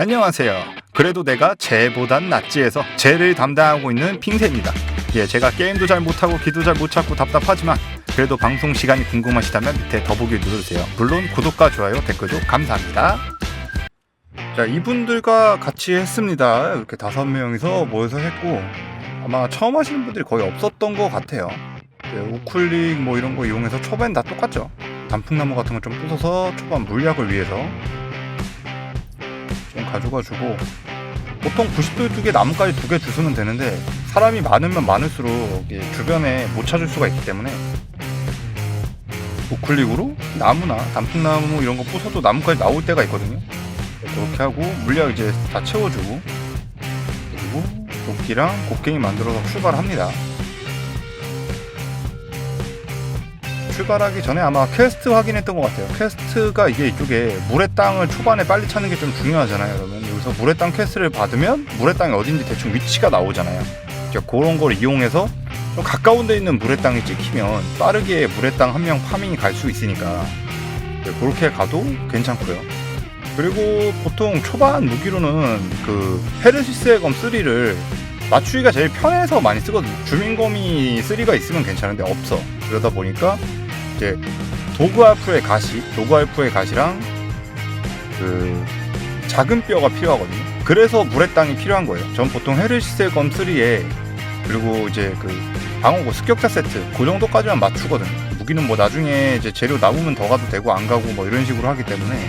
안녕하세요. 그래도 내가 쟤보단 낫지에서 쟤를 담당하고 있는 핑세입니다. 예, 제가 게임도 잘 못하고 기도 잘 못 찾고 답답하지만 그래도 방송 시간이 궁금하시다면 밑에 더보기 누르세요. 물론 구독과 좋아요, 댓글도 감사합니다. 자, 이분들과 같이 했습니다. 이렇게 다섯 명이서 모여서 했고 아마 처음 하시는 분들이 거의 없었던 것 같아요. 예, 우클릭 뭐 이런 거 이용해서 초반 다 똑같죠. 단풍나무 같은 거 좀 부숴서 초반 물약을 위해서 좀 가져가 주고 보통 90도 쪽에 나무까지 두 개 주시면 되는데 사람이 많으면 많을수록 주변에 못 찾을 수가 있기 때문에 우클릭으로 나무나 단풍나무 이런 거 부숴도 나무까지 나올 때가 있거든요. 그렇게 하고 물약 이제 다 채워주고 그리고 도끼랑 곡괭이 만들어서 출발을 합니다 출발하기 전에 아마 퀘스트 확인했던 것 같아요. 퀘스트가 이게 이쪽에 물의 땅을 초반에 빨리 찾는 게 좀 중요하잖아요. 그러면 여기서 물의 땅 퀘스트를 받으면 물의 땅이 어딘지 대충 위치가 나오잖아요. 이제 그런 걸 이용해서 좀 가까운 데 있는 물의 땅이 찍히면 빠르게 물의 땅 한 명 파밍이 갈 수 있으니까 이제 그렇게 가도 괜찮고요. 그리고 보통 초반 무기로는 그 헤르시스의 검 3를 맞추기가 제일 편해서 많이 쓰거든요. 주민검이 3가 있으면 괜찮은데 없어. 그러다 보니까 이제 도그알프의 가시, 도그알프의 가시랑 그 작은 뼈가 필요하거든요. 그래서 물의 땅이 필요한 거예요. 전 보통 헤르시스의 검 3에 그리고 이제 그 방어구 습격자 세트 그 정도까지만 맞추거든요. 무기는 뭐 나중에 이제 재료 남으면 더 가도 되고 안 가고 뭐 이런 식으로 하기 때문에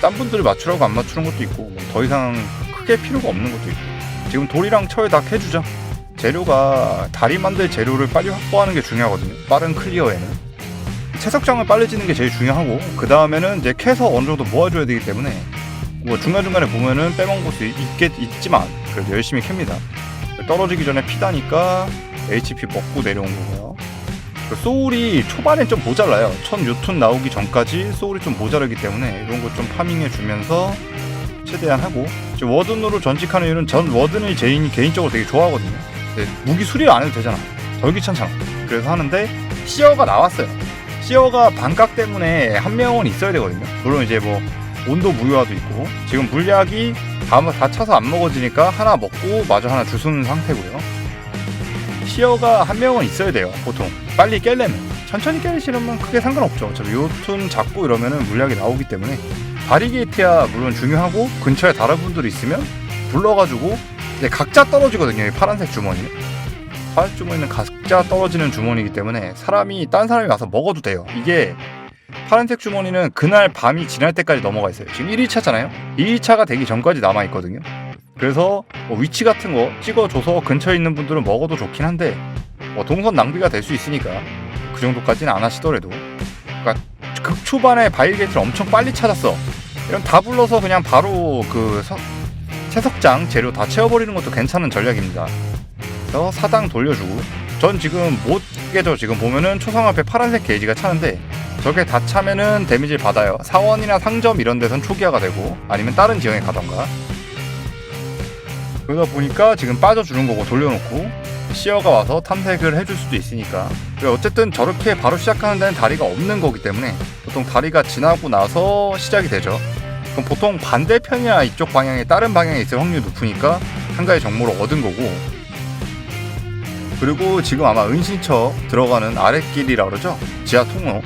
딴 분들이 맞추라고 안 맞추는 것도 있고 뭐 더 이상 크게 필요가 없는 것도 있고 지금 돌이랑 철 다 캐주자. 재료가 다리 만들 재료를 빨리 확보하는 게 중요하거든요. 빠른 클리어에는. 채석장을 빨리 짓는 게 제일 중요하고 그 다음에는 이제 캐서 어느 정도 모아줘야 되기 때문에 뭐 중간중간에 보면은 빼먹은 것도 있겠, 있지만 그래도 열심히 캡니다. 떨어지기 전에 피다니까 HP 먹고 내려온 거고요. 그 소울이 초반엔 좀 모자라요. 1000뉴턴 나오기 전까지 소울이 좀 모자라기 때문에 이런 거 좀 파밍해 주면서 최대한 하고 지금 워든으로 전직하는 이유는 전 워든을 제인 개인적으로 되게 좋아하거든요. 무기 수리를 안 해도 되잖아. 덜 귀찮잖아. 그래서 하는데 시어가 나왔어요. 시어가 반각 때문에 한 명은 있어야 되거든요. 물론 이제 뭐 온도 무효화도 있고 지금 물약이 다, 다 차서 안 먹어지니까 하나 먹고 마저 하나 주스는 상태고요. 시어가 한 명은 있어야 돼요. 보통 빨리 깰려면 천천히 깨시려면 크게 상관없죠. 어차피 요툰 잡고 이러면은 물약이 나오기 때문에 바리게이트야 물론 중요하고 근처에 다른 분들이 있으면 불러가지고 이제 각자 떨어지거든요. 이 파란색 주머니. 파란색 주머니는 각자 떨어지는 주머니이기 때문에 사람이 딴 사람이 와서 먹어도 돼요. 이게 파란색 주머니는 그날 밤이 지날 때까지 넘어가 있어요. 지금 1일차잖아요. 2일차가 되기 전까지 남아 있거든요. 그래서 뭐 위치 같은 거 찍어줘서 근처에 있는 분들은 먹어도 좋긴 한데 뭐 동선 낭비가 될 수 있으니까 그 정도까지는 안 하시더라도 그러니까 극 초반에 바이게이트를 엄청 빨리 찾았어. 이런 다 불러서 그냥 바로 그 서- 채석장 재료 다 채워버리는 것도 괜찮은 전략입니다. 그래서 사당 돌려주고 전 지금 못 깨져 지금 보면은 초상 앞에 파란색 게이지가 차는데 저게 다 차면은 데미지를 받아요. 사원이나 상점 이런 데선 초기화가 되고 아니면 다른 지형에 가던가. 그러다 보니까 지금 빠져주는 거고 돌려놓고 시어가 와서 탐색을 해줄 수도 있으니까 어쨌든 저렇게 바로 시작하는 데는 다리가 없는 거기 때문에 보통 다리가 지나고 나서 시작이 되죠. 그럼 보통 반대편이나 이쪽 방향에 다른 방향에 있을 확률이 높으니까 한 가지 정보를 얻은 거고 그리고 지금 아마 은신처 들어가는 아랫길이라 그러죠? 지하 통로.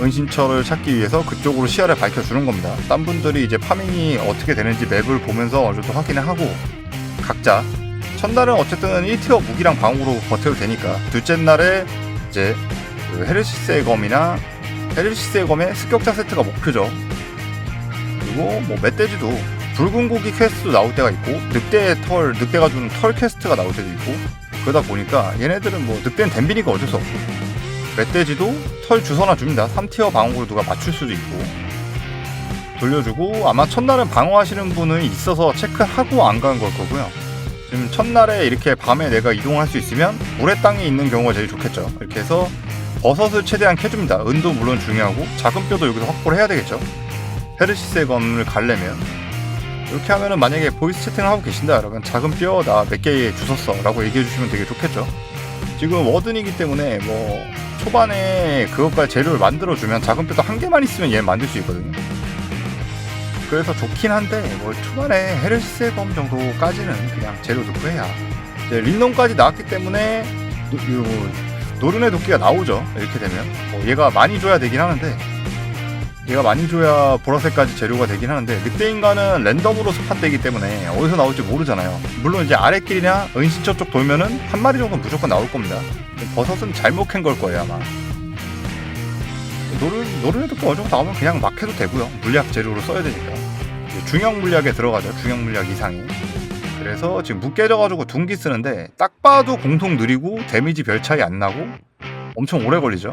은신처를 찾기 위해서 그쪽으로 시야를 밝혀주는 겁니다. 딴 분들이 이제 파밍이 어떻게 되는지 맵을 보면서 어느 정도 확인을 하고 각자 첫날은 어쨌든 1티어 무기랑 방으로 버텨도 되니까 둘째 날에 이제 그 헤르시스의 검이나 헤르시스의 검의 습격자 세트가 목표죠. 그리고 뭐 멧돼지도 붉은 고기 퀘스트도 나올 때가 있고 늑대 털 늑대가 주는 털 퀘스트가 나올 때도 있고 그러다 보니까 얘네들은 뭐 늑대는 댐비니까 어쩔 수 없고 멧돼지도 털 주서나 줍니다. 3티어 방어구로 누가 맞출 수도 있고. 돌려주고 아마 첫날은 방어하시는 분은 있어서 체크하고 안 간 걸 거고요. 지금 첫날에 이렇게 밤에 내가 이동할 수 있으면 물의 땅에 있는 경우가 제일 좋겠죠. 이렇게 해서 버섯을 최대한 캐줍니다. 은도 물론 중요하고 작은 뼈도 여기서 확보를 해야 되겠죠. 헤르시스의 검을 갈려면 이렇게 하면은 만약에 보이스 채팅을 하고 계신다 여러분. 작은 뼈 나 몇 개 주웠어 라고 얘기해 주시면 되게 좋겠죠? 지금 워든이기 때문에 뭐 초반에 그것까지 재료를 만들어 주면 작은 뼈도 한 개만 있으면 얘 만들 수 있거든요. 그래서 좋긴 한데 뭐 초반에 헤르시스의 검 정도까지는 그냥 재료 넣고 해야. 이제 린놈까지 나왔기 때문에 노, 요, 노른의 도끼가 나오죠. 이렇게 되면. 뭐 얘가 많이 줘야 되긴 하는데 얘가 많이 줘야 보라색까지 재료가 되긴 하는데 늑대인간은 랜덤으로 스팟되기 때문에 어디서 나올지 모르잖아요. 물론 이제 아래길이나 은신처 쪽 돌면은 한 마리 정도는 무조건 나올 겁니다. 버섯은 잘못 캔 걸 거예요 아마. 노른, 노른의 도끼 어느 정도 나오면 그냥 막 해도 되고요. 물약 재료로 써야 되니까. 중형 물약에 들어가죠. 중형 물약 이상이. 그래서 지금 무 깨져가지고 둥기 쓰는데 딱 봐도 공통 느리고 데미지 별 차이 안 나고 엄청 오래 걸리죠.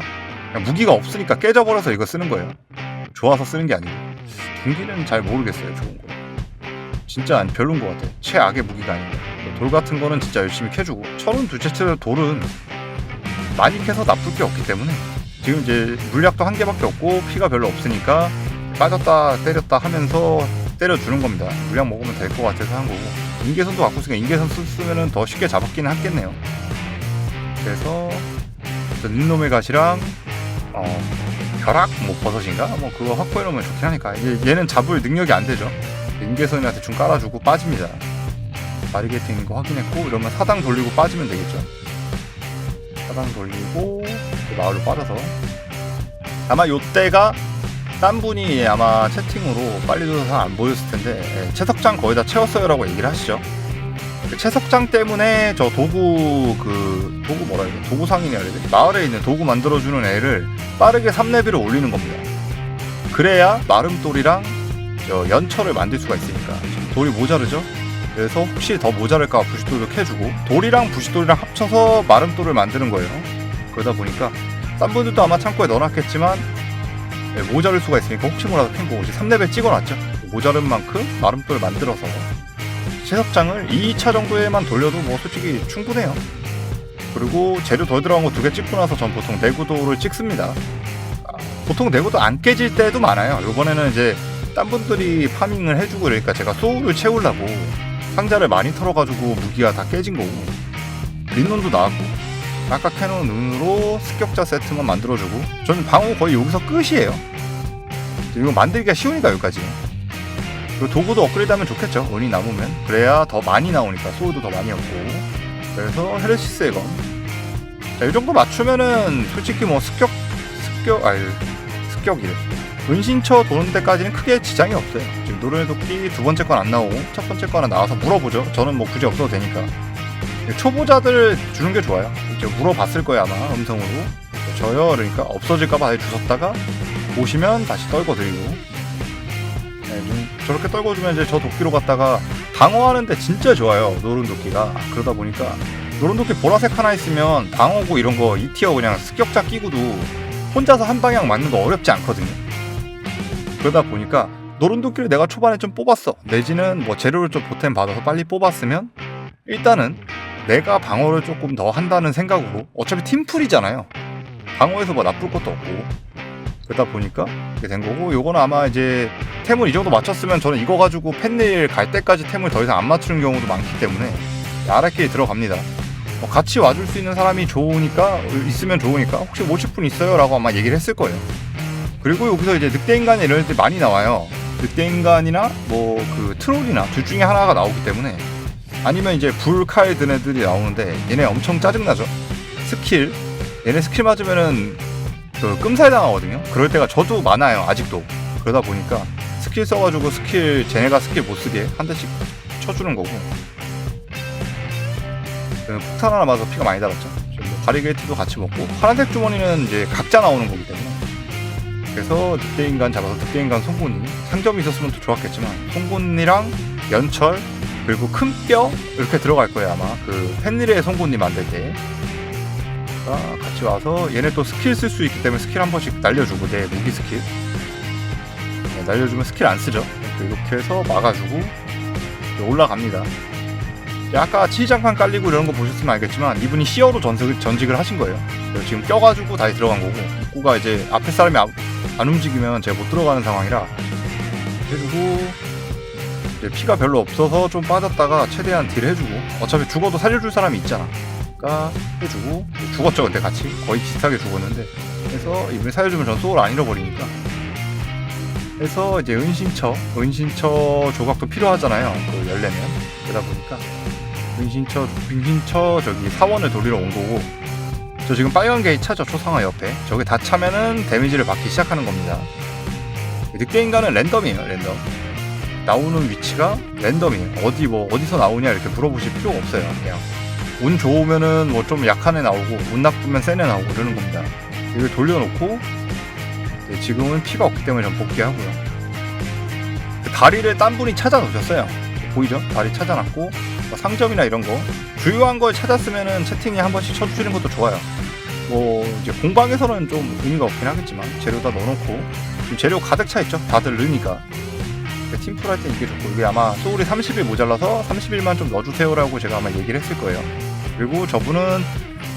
무기가 없으니까 깨져버려서 이거 쓰는 거예요 좋아서 쓰는 게 아니고 둥기는 잘 모르겠어요 좋은 거 진짜 안- 별론 것 같아 최악의 무기가 아닌가 돌 같은 거는 진짜 열심히 캐주고 철은 두째째 돌은 많이 캐서 나쁠 게 없기 때문에 지금 이제 물약도 한 개밖에 없고 피가 별로 없으니까 빠졌다 때렸다 하면서 때려주는 겁니다. 물약 먹으면 될 것 같아서 한 거고 인계선도 갖고 있으니까 인계선 쓰면은 더 쉽게 잡았기는 하겠네요. 그래서 닌놈의 갓이랑 어, 벼락 뭐 버섯인가 뭐 그거 확보해 놓으면 좋긴 하니까 얘는 잡을 능력이 안 되죠. 인계선이나 대충 깔아주고 빠집니다. 바리게팅 거 확인했고 이러면 사당 돌리고 빠지면 되겠죠. 사당 돌리고 그 마을로 빠져서 아마 요때가 딴 분이 아마 채팅으로 빨리 줘서 안 보였을 텐데 예, 채석장 거의 다 채웠어요라고 얘기를 하시죠. 그 채석장 때문에 저 도구 그 도구 뭐라 해야 돼? 도구 상인이라 해야 돼? 마을에 있는 도구 만들어주는 애를 빠르게 3레벨을 올리는 겁니다. 그래야 마름돌이랑 저 연철을 만들 수가 있으니까 돌이 모자르죠. 그래서 혹시 더 모자랄까 부싯돌도 캐주고 돌이랑 부싯돌이랑 합쳐서 마름돌을 만드는 거예요. 그러다 보니까 딴 분들도 아마 창고에 넣어놨겠지만 네, 모자랄 수가 있으니까 혹시 몰라서 캔 거고 이제 3레벨 찍어놨죠. 모자른 만큼 마름돌 만들어서 채석장을 2차 정도에만 돌려도 뭐 솔직히 충분해요. 그리고 재료 더 들어간 거 두 개 찍고 나서 전 보통 내구도를 찍습니다. 아, 보통 내구도 안 깨질 때도 많아요. 이번에는 이제 딴 분들이 파밍을 해주고 그러니까 제가 소울을 채우려고 상자를 많이 털어가지고 무기가 다 깨진 거고 린논도 나왔고 아까 캐논 눈으로 습격자 세트만 만들어주고 저는 방어 거의 여기서 끝이에요 이거 만들기가 쉬우니까 여기까지 그리고 도구도 업그레이드하면 좋겠죠. 운이 남으면. 그래야 더 많이 나오니까. 소울도 더 많이 얻고. 그래서 헤르시스의 검 자, 이 정도 맞추면은 솔직히 뭐 습격 습격 아니 습격이래. 은신처 도는 데까지는 크게 지장이 없어요. 지금 노른의 도끼 두 번째 건 안 나오고 첫 번째 거는 나와서 물어보죠. 저는 뭐 굳이 없어도 되니까. 초보자들 주는 게 좋아요. 이제 물어봤을 거야 아마 음성으로. 저요 그러니까 없어질까봐 아예 주웠다가 오시면 다시 떨궈 드리고. 저렇게 떨궈주면 이제 저 도끼로 갔다가 방어하는데 진짜 좋아요 노른 도끼가. 그러다 보니까 노른 도끼 보라색 하나 있으면 방어구 이런 거 2티어 그냥 습격자 끼고도 혼자서 한 방향 맞는 거 어렵지 않거든요. 그러다 보니까 노른 도끼를 내가 초반에 좀 뽑았어. 내지는 뭐 재료를 좀 보탬 받아서 빨리 뽑았으면 일단은 내가 방어를 조금 더 한다는 생각으로 어차피 팀플이잖아요. 방어에서 뭐 나쁠 것도 없고 그러다 보니까 이렇게 된 거고 요거는 아마 이제 템을 이 정도 맞췄으면 저는 이거 가지고 팬일 갈 때까지 템을 더 이상 안 맞추는 경우도 많기 때문에 아랫길에 들어갑니다. 뭐 같이 와줄 수 있는 사람이 좋으니까 있으면 좋으니까 혹시 모실 분 있어요 라고 아마 얘기를 했을 거예요. 그리고 여기서 이제 늑대인간이 이런 애들 많이 나와요. 늑대인간이나 뭐 그 트롤이나 둘 중에 하나가 나오기 때문에 아니면 이제 불칼 든 애들이 나오는데 얘네 엄청 짜증나죠 스킬 얘네 스킬 맞으면은 그 끔살 당하거든요. 그럴 때가 저도 많아요 아직도. 그러다 보니까 스킬 써가지고 스킬 쟤네가 스킬 못 쓰게 한 대씩 쳐주는 거고. 그 폭탄 하나 맞아서 피가 많이 달았죠. 뭐 바리게이트도 같이 먹고. 파란색 주머니는 이제 각자 나오는 거기 때문에. 그래서 늑대인간 잡아서 늑대인간 송곳니. 상점이 있었으면 더 좋았겠지만 송곳니랑 연철 그리고 큰 뼈 이렇게 들어갈 거예요 아마. 그 펜릴의 송곳니 만들 때 아, 같이 와서 얘네 또 스킬 쓸 수 있기 때문에 스킬 한 번씩 날려주고 내 무기 스킬. 네, 날려주면 스킬 안 쓰죠. 이렇게 해서 막아주고 올라갑니다. 이제 아까 치장판 깔리고 이런 거 보셨으면 알겠지만 이분이 시어로 전직, 전직을 하신 거예요. 지금 껴가지고 다시 들어간 거고 입구가 이제 앞에 사람이 안, 안 움직이면 제가 못 들어가는 상황이라. 이제 피가 별로 없어서 좀 빠졌다가 최대한 딜 해주고 어차피 죽어도 살려줄 사람이 있잖아 그러니까 해주고 죽었죠 근데 같이 거의 비슷하게 죽었는데 그래서 이분이 살려주면 전 소울 안 잃어버리니까 해서 이제 은신처, 은신처 조각도 필요하잖아요. 그 열려면 그러다 보니까 은신처, 은신처 저기 사원을 돌리러 온 거고. 저 지금 빨간 게이 차죠 초상화 옆에. 저게 다 차면은 데미지를 받기 시작하는 겁니다. 늑대 인간은 랜덤이에요, 랜덤. 나오는 위치가 랜덤이에요. 어디 뭐 어디서 나오냐 이렇게 물어보실 필요가 없어요. 그냥 운 좋으면은 뭐 좀 약한 애 나오고 운 나쁘면 센 애 나오고 이러는 겁니다. 이걸 돌려놓고 네, 지금은 피가 없기 때문에 좀 복귀하고요. 그 다리를 딴 분이 찾아놓으셨어요. 보이죠? 다리 찾아놨고 뭐 상점이나 이런 거 주요한 걸 찾았으면은 채팅에 한 번씩 쳐주시는 것도 좋아요. 뭐 이제 공방에서는 좀 의미가 없긴 하겠지만 재료 다 넣어놓고 지금 재료 가득 차 있죠. 다들 넣으 니까 팀플 할 때 이게 좋고 이게 아마 소울이 30일 모자라서 30일만 좀 넣어주세요라고 제가 아마 얘기를 했을 거예요. 그리고 저분은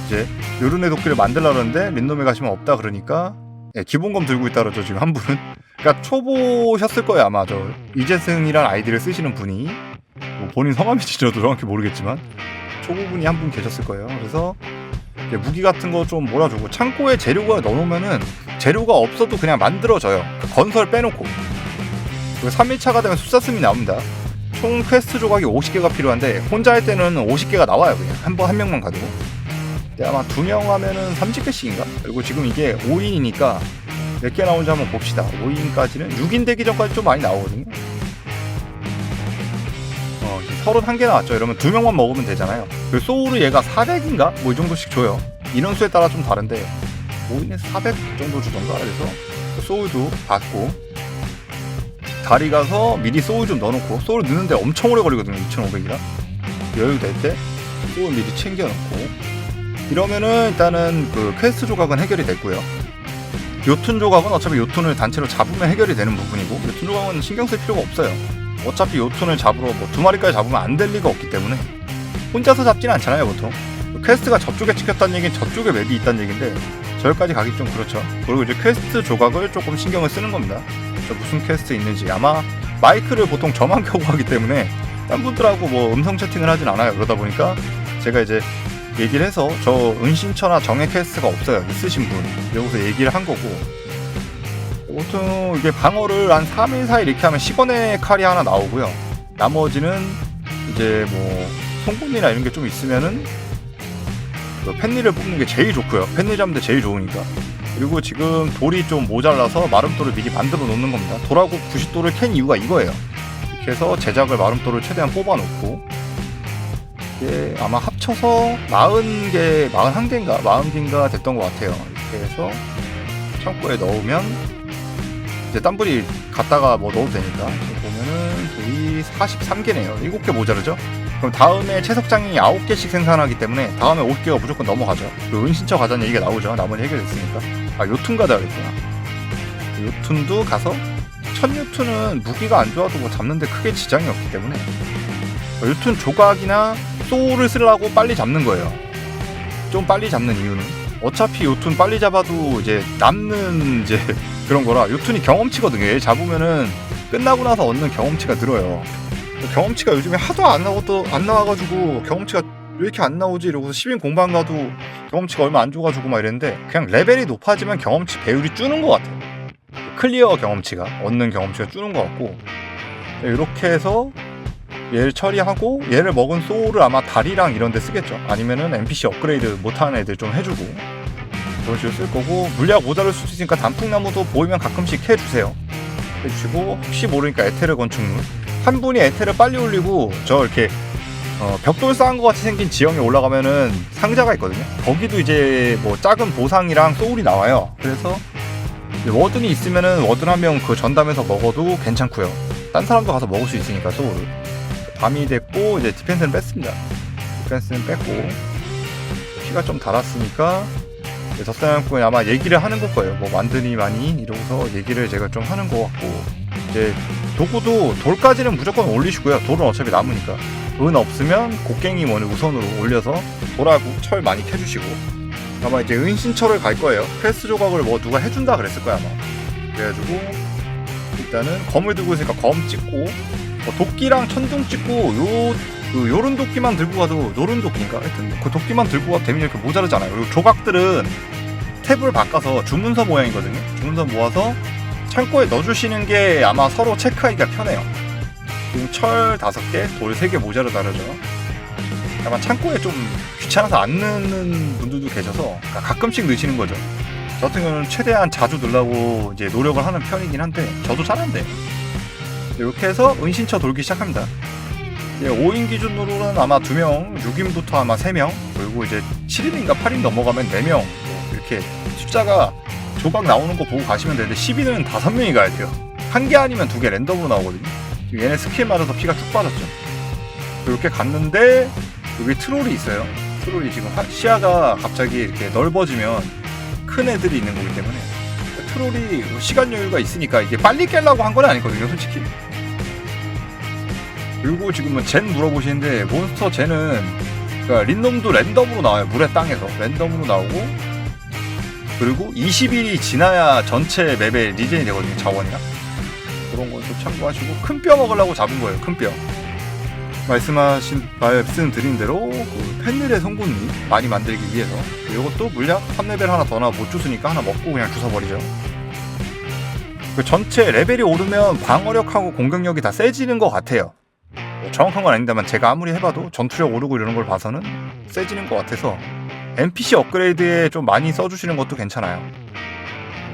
이제 요른의 도끼를 만들라는데 민놈에 가시면 없다 그러니까 예, 기본검 들고 있다 그러죠 지금 한 분은. 그러니까 초보셨을 거예요 아마 저. 이재승이란 아이디를 쓰시는 분이. 뭐 본인 성함인지 저도 정확히 모르겠지만 초보분이 한 분 계셨을 거예요. 그래서 무기 같은 거 좀 몰아주고 창고에 재료가 넣어놓으면은 재료가 없어도 그냥 만들어져요. 그 건설 빼놓고 그리고 3일차가 되면 숫자슴이 나옵니다. 총 퀘스트 조각이 50개가 필요한데 혼자 할 때는 50개가 나와요 그냥. 한 번 한 명만 근데 아마 두 명 하면은 30개씩인가? 그리고 지금 이게 5인이니까 몇 개 나오는지 한번 봅시다. 5인까지는 6인 되기 전까지 좀 많이 나오거든요. 어, 이제 31개 나왔죠. 이러면 두 명만 먹으면 되잖아요. 그 소울을 얘가 400인가? 뭐 이 정도씩 줘요. 인원수에 따라 좀 다른데 5인에서 400 정도 주던가 그래서 그 소울도 받고 다리 가서 미리 소울 좀 넣어놓고 소울 넣는데 엄청 오래 걸리거든요 2500이라. 여유 될 때 소울 미리 챙겨놓고. 이러면은 일단은 그 퀘스트 조각은 해결이 됐고요. 요툰 조각은 어차피 요툰을 단체로 잡으면 해결이 되는 부분이고 요툰 조각은 신경 쓸 필요가 없어요. 어차피 요툰을 잡으러 뭐 두 마리까지 잡으면 안 될 리가 없기 때문에 혼자서 잡지는 않잖아요 보통. 퀘스트가 저쪽에 찍혔다는 얘기는 저쪽에 맵이 있다는 얘기인데 저기까지 가기 좀 그렇죠. 그리고 이제 퀘스트 조각을 조금 신경을 쓰는 겁니다 저 무슨 퀘스트 있는지. 아마 마이크를 보통 저만 켜고 하기 때문에 딴 분들하고 뭐 음성 채팅을 하진 않아요. 그러다 보니까 제가 이제 얘기를 해서 저 은신처나 정예 퀘스트가 없어요. 있으신 분. 여기서 얘기를 한 거고. 보통 이게 방어를 한 3일 4일 이렇게 하면 10원의 칼이 하나 나오고요. 나머지는 이제 뭐 송곳니나 이런 게 좀 있으면은 그 펜리를 뽑는 게 제일 좋고요. 펜리 잡는데 제일 좋으니까 그리고 지금 돌이 좀 모자라서 마름돌을 미리 만들어 놓는 겁니다. 돌하고 부싯돌을 캔 이유가 이거예요. 이렇게 해서 제작을 마름돌을 최대한 뽑아 놓고 이게 아마 합쳐서 40개, 41개인가 40개인가 됐던 것 같아요. 이렇게 해서 창고에 넣으면 이제 딴불이 갖다가 뭐 넣어도 되니까. 보면은 돌이 43개네요. 7개 모자르죠 그럼 다음에 채석장이 9개씩 생산하기 때문에 다음에 50개가 무조건 넘어가죠. 그리고 은신처 가자는 얘기가 나오죠. 나머지 해결됐으니까. 아 요툰 가자겠구나. 요툰도 가서 첫 요툰은 무기가 안 좋아도 뭐 잡는데 크게 지장이 없기 때문에 요툰 조각이나 소울을 쓰려고 빨리 잡는 거예요. 좀 빨리 잡는 이유는 어차피 요툰 빨리 잡아도 이제 남는 이제 그런 거라 요툰이 경험치거든요. 얘 잡으면은 끝나고 나서 얻는 경험치가 늘어요 경험치가 요즘에 하도 안 나와도 안 나와가지고 경험치가 왜 이렇게 안 나오지? 이러고서 10인 공방 가도 경험치가 얼마 안 줘가지고 막 이랬는데 그냥 레벨이 높아지면 경험치 배율이 줄는 것 같아요. 클리어 경험치가 얻는 경험치가 줄는 것 같고. 이렇게 해서 얘를 처리하고 얘를 먹은 소울을 아마 다리랑 이런 데 쓰겠죠. 아니면은 NPC 업그레이드 못하는 애들 좀 해주고. 그런 식으로 쓸 거고. 물약 모자랄 수도 있으니까 단풍나무도 보이면 가끔씩 해주세요. 해주시고. 혹시 모르니까 에테르 건축물 한 분이 에테르 빨리 올리고 저 이렇게 어, 벽돌 쌓은 것 같이 생긴 지형에 올라가면은 상자가 있거든요. 거기도 이제 뭐 작은 보상이랑 소울이 나와요. 그래서 워든이 있으면은 워든 한 명 그 전담해서 먹어도 괜찮고요. 딴 사람도 가서 먹을 수 있으니까 소울을 밤이 됐고 이제 디펜스는 뺐습니다. 디펜스는 뺐고 피가 좀 달았으니까 젖사냥꾼이 아마 얘기를 하는 걸 거예요. 뭐 만드니 많이 이러고서 얘기를 제가 좀 하는 것 같고 이제 도구도 돌까지는 무조건 올리시고요. 돌은 어차피 남으니까 은 없으면 곡괭이 원을 우선으로 올려서 돌하고 철 많이 캐주시고 아마 이제 은신처를 갈 거예요. 퀘스트 조각을 뭐 누가 해준다 그랬을 거야 아마. 그래가지고 일단은 검을 들고 있으니까 검 찍고 뭐 도끼랑 천둥 찍고 요, 그 요런 도끼만 들고 가도 요런 도끼인가? 하여튼 그 도끼만 들고 가도 데미지 이렇게 모자르잖아요. 그리고 조각들은 탭을 바꿔서 주문서 모양이거든요. 주문서 모아서 창고에 넣어주시는 게 아마 서로 체크하기가 편해요. 지금 철 다섯 개, 돌세개 모자로 다르죠. 아마 창고에 좀 귀찮아서 안 넣는 분들도 계셔서 그러니까 가끔씩 넣으시는 거죠. 저 같은 경우는 최대한 자주 넣으려고 이제 노력을 하는 편이긴 한데 저도 잘한대. 이렇게 해서 은신처 돌기 시작합니다. 5인 기준으로는 아마 2명, 6인부터 아마 3명, 그리고 이제 7인인가 8인 넘어가면 4명 이렇게 숫자가 조각 나오는 거 보고 가시면 되는데 10인은 5명이 가야 돼요. 한 개 아니면 두 개 랜덤으로 나오거든요. 지금 얘네 스킬 맞아서 피가 쭉 빠졌죠. 이렇게 갔는데 여기 트롤이 있어요. 트롤이 지금 하- 시야가 갑자기 이렇게 넓어지면 큰 애들이 있는 거기 때문에 트롤이 시간 여유가 있으니까 이게 빨리 깨려고 한 건 아니거든요, 솔직히. 그리고 지금은 젠 물어보시는데 몬스터 젠은 그러니까 린놈도 랜덤으로 나와요. 물의 땅에서 랜덤으로 나오고 그리고 20일이 지나야 전체 맵에 리젠이 되거든요. 자원이랑 그런 건 좀 참고하시고 큰 뼈 먹으려고 잡은 거예요. 큰 뼈. 말씀하신 말씀드린 대로 그 펜늘의 성분이 많이 만들기 위해서 이것도 물약 3레벨 하나 더 나와 못 주스니까 하나 먹고 그냥 주워버리죠. 그 전체 레벨이 오르면 방어력하고 공격력이 다 세지는 것 같아요. 뭐 정확한 건 아닙니다만 제가 아무리 해봐도 전투력 오르고 이러는 걸 봐서는 세지는 것 같아서 NPC 업그레이드에 좀 많이 써주시는 것도 괜찮아요.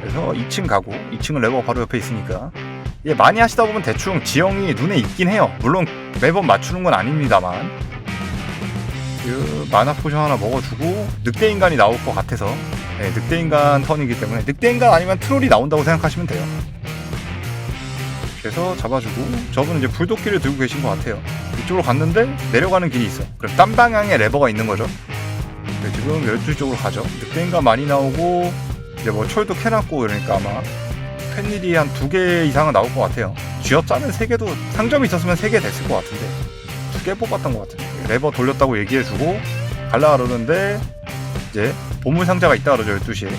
그래서 2층 가고 2층은 레버 바로 옆에 있으니까 예, 많이 하시다 보면 대충 지형이 눈에 있긴 해요. 물론 매번 맞추는 건 아닙니다만 그 마나 포션 하나 먹어주고 늑대 인간이 나올 것 같아서 네, 늑대 인간 턴이기 때문에 늑대 인간 아니면 트롤이 나온다고 생각하시면 돼요. 그래서 잡아주고 저분은 이제 불도끼를 들고 계신 것 같아요. 이쪽으로 갔는데 내려가는 길이 있어. 그럼 딴 방향에 레버가 있는 거죠. 네, 지금 12시 쪽으로 가죠. 늑대인가 많이 나오고 이제 뭐 철도 캐놨고 그러니까 아마 팬일이 한 두 개 이상은 나올 것 같아요. 쥐어짜는 세 개도 상점이 있었으면 세개 됐을 것 같은데 두 개 뽑았던 것 같은데. 레버 돌렸다고 얘기해주고 갈라 그러는데 이제 보물 상자가 있다 그러죠 12시에.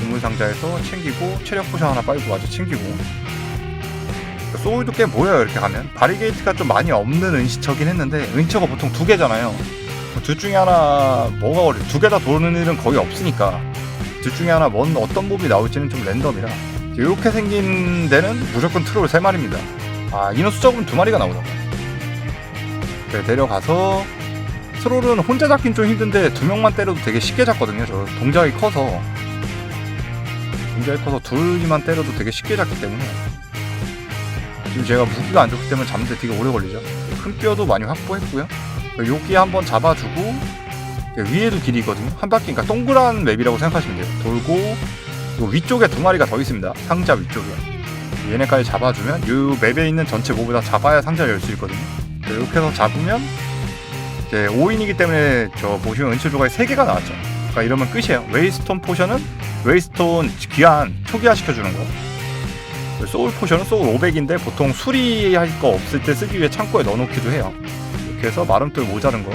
보물 상자에서 챙기고 체력 포션 하나 빨고 아주 챙기고. 소울도 꽤 모여요 이렇게 가면. 바리게이트가 좀 많이 없는 은시처긴 했는데 은시처가 보통 두 개잖아요 둘 중에 하나 뭐가 어려 두 개 다 도는 일은 거의 없으니까 둘 중에 하나 뭔 어떤 몹이 나올지는 좀 랜덤이라 이렇게 생긴 데는 무조건 트롤 세 마리입니다. 아 인원 숫자 보면 두 마리가 나오더라고 네, 데려가서 트롤은 혼자 잡긴 좀 힘든데 두 명만 때려도 되게 쉽게 잡거든요. 저 동작이 커서. 동작이 커서 둘이만 때려도 되게 쉽게 잡기 때문에. 지금 제가 무기가 안 좋기 때문에 잡는데 되게 오래 걸리죠. 큰 뼈도 많이 확보했고요. 여기 한번 잡아주고 위에도 길이 있거든요. 한 바퀴, 그러니까 동그란 맵이라고 생각하시면 돼요. 돌고 요 위쪽에 두 마리가 더 있습니다. 상자 위쪽에. 얘네까지 잡아주면 이 맵에 있는 전체 모두 다 잡아야 상자를 열 수 있거든요. 이렇게 해서 잡으면 이제 5인이기 때문에 저 보시면 은실 조각이 3개가 나왔죠. 그러니까 이러면 끝이에요. 웨이스톤 포션은 웨이스톤 귀한 초기화 시켜주는 거. 소울 포션은 소울 500인데 보통 수리할 거 없을 때 쓰기 위해 창고에 넣어놓기도 해요. 이렇게 해서 마름돌 모자른 거.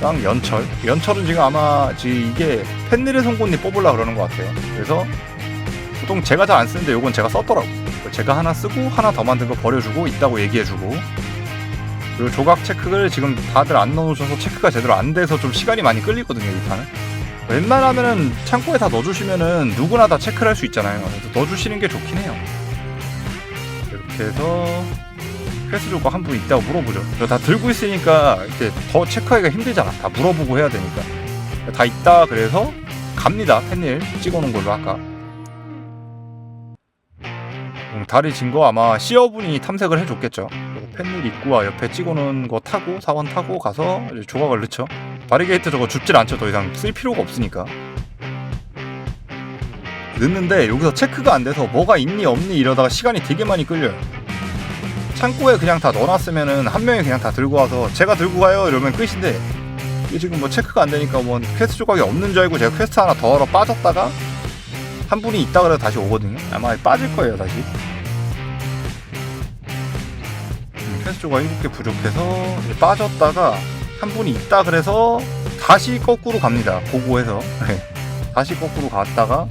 땅 연철. 연철은 지금 아마 지금 이게 펜닐의 송곳니 뽑으려 그러는 것 같아요. 그래서 보통 제가 잘 안 쓰는데 요건 제가 썼더라고. 제가 하나 쓰고 하나 더 만든 거 버려주고 있다고 얘기해주고. 그리고 조각 체크를 지금 다들 안 넣어주셔서 체크가 제대로 안 돼서 좀 시간이 많이 끌리거든요, 이 판은. 웬만하면은 창고에 다 넣어주시면은 누구나 다 체크를 할 수 있잖아요. 넣어주시는 게 좋긴 해요. 이렇게 해서 퀘스트 조건 한분 있다고 물어보죠. 저다 들고 있으니까 이렇게 더 체크하기가 힘들잖아. 다 물어보고 해야 되니까. 다 있다 그래서 갑니다. 펜일 찍어놓은 걸로 아까. 음, 다리 진 거 아마 시어분이 탐색을 해줬겠죠. 펜일 입구와 옆에 찍어놓은 거 타고 사원 타고 가서 조각을 넣죠. 바리게이트 저거 줍질 않죠. 더 이상 쓸 필요가 없으니까. 넣는데 여기서 체크가 안 돼서 뭐가 있니 없니 이러다가 시간이 되게 많이 끌려요. 창고에 그냥 다 넣어놨으면은 한 명이 그냥 다 들고 와서 제가 들고 가요 이러면 끝인데 이게 지금 뭐 체크가 안 되니까 뭐 퀘스트 조각이 없는 줄 알고 제가 퀘스트 하나 더 하러 빠졌다가 한 분이 있다 그래도 다시 오거든요. 아마 빠질 거예요 다시. 음, 퀘스트 조각 7개 부족해서 빠졌다가 한 분이 있다 그래서 다시 거꾸로 갑니다. 보고해서 네. 다시 거꾸로 갔다가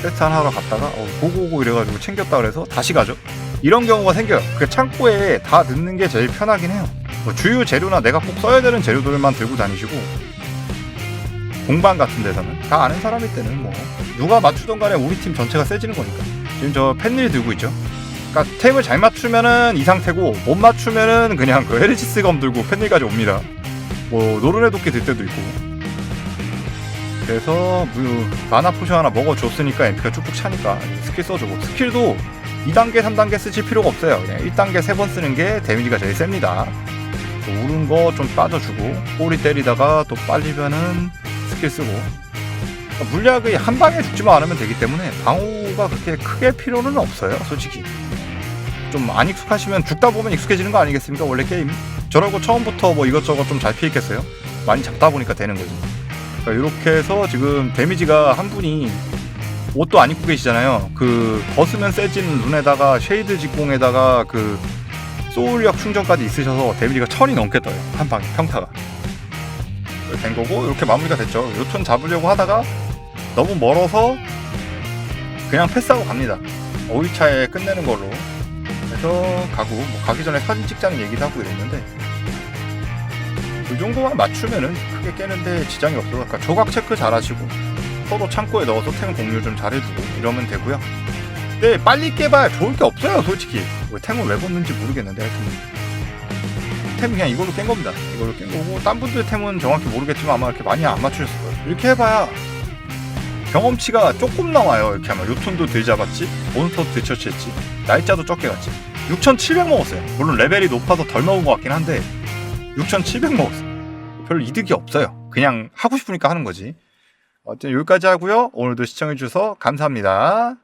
퀘스트 하나 하러 갔다가 어, 고고고 이래가지고 챙겼다 그래서 다시 가죠. 이런 경우가 생겨요. 그 창고에 다 넣는 게 제일 편하긴 해요. 뭐 주요 재료나 내가 꼭 써야 되는 재료들만 들고 다니시고 공방 같은 데서는 다 아는 사람일 때는 뭐 누가 맞추던 간에 우리 팀 전체가 세지는 거니까 지금 저 펜릴 들고 있죠. 그러니까 템을 잘 맞추면은 이 상태고 못 맞추면은 그냥 그 헤르시스 검 들고 펜릴까지 옵니다. 뭐 노른의 도끼 들 때도 있고. 그래서 뭐 마나 포션 하나 먹어줬으니까 MP가 쭉쭉 차니까 스킬 써주고 스킬도 2단계, 3단계 쓰실 필요가 없어요. 그냥 1단계 3번 쓰는 게 데미지가 제일 셉니다. 또 오른 거 좀 빠져주고 꼬리 때리다가 또 빨리면은 스킬 쓰고. 그러니까 물약이 한 방에 죽지만 않으면 되기 때문에 방어가 그렇게 크게 필요는 없어요 솔직히. 좀 안 익숙하시면 죽다 보면 익숙해지는 거 아니겠습니까 원래 게임? 저라고 처음부터 뭐 이것저것 좀 잘 피했겠어요? 많이 잡다 보니까 되는 거지. 그러니까 이렇게 해서 지금 데미지가 한 분이 옷도 안 입고 계시잖아요. 그 벗으면 세진 룬에다가 쉐이드 직공에다가 그 소울력 충전까지 있으셔서 데미지가 천이 넘게 떠요. 한 방에 평타가. 된 거고 이렇게 마무리가 됐죠. 요톤 잡으려고 하다가 너무 멀어서 그냥 패스하고 갑니다. 5일차에 끝내는 걸로. 해서 가고 뭐 가기 전에 사진 찍자는 얘기도 하고 이랬는데 그 정도만 맞추면은 크게 깨는데 지장이 없어서 그러니까 조각 체크 잘 하시고 서로 창고에 넣어서 템 공유 좀 잘해주고 이러면 되고요. 근데 빨리 깨봐야 좋을 게 없어요 솔직히. 뭐 템을 왜 벗는지 모르겠는데 하여튼. 템 그냥 이걸로 깬 겁니다. 이걸로 깬 거고 딴 분들 템은 정확히 모르겠지만 아마 이렇게 많이 안 맞추셨을 거예요. 이렇게 해봐야 경험치가 조금 나와요 이렇게 하면. 요톤도 덜 잡았지? 몬스터 들처치했지? 날짜도 적게 갔지? 6700 먹었어요. 물론 레벨이 높아서 덜 먹은 것 같긴 한데 6700 먹었어요. 별 이득이 없어요. 그냥 하고 싶으니까 하는 거지 어쨌든 여기까지 하고요. 오늘도 시청해주셔서 감사합니다